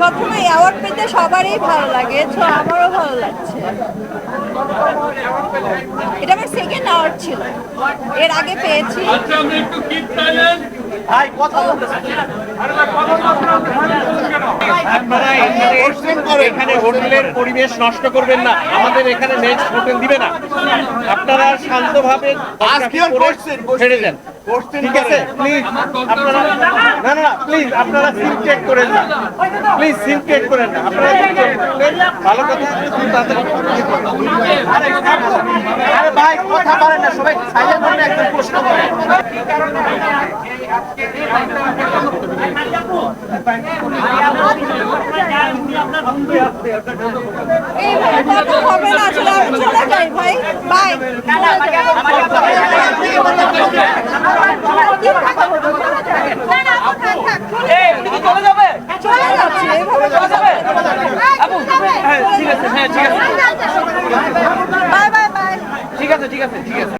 সবসময় অ্যাওয়ার্ড পেতে সবারই ভালো লাগে তো আমারও ভালো লাগছে। এটা আমার সেকেন্ড অ্যাওয়ার্ড ছিল। এর আগে পেয়েছি। আচ্ছা আমরা একটু কিপ সাইলেন্ট আপনারা এখানে এখানে হোটেলের পরিবেশ নষ্ট করবেন না। আমাদের এখানে নেক্সট হোটেল দিবে না। আপনারা শান্তভাবে। ছেড়ে দেন। ঠিক আছে? প্লিজ আপনারা না না প্লিজ আপনারা সিম চেক করেন না প্লিজ সিম চেক করেন না আপনারা ভালো কথা আরে ভাই কথা বলেন না সবাই সাইলেন্ট হলে একদম প্রশ্ন করেন। এইভাবে আসলে আমি চলে ভাই। বাই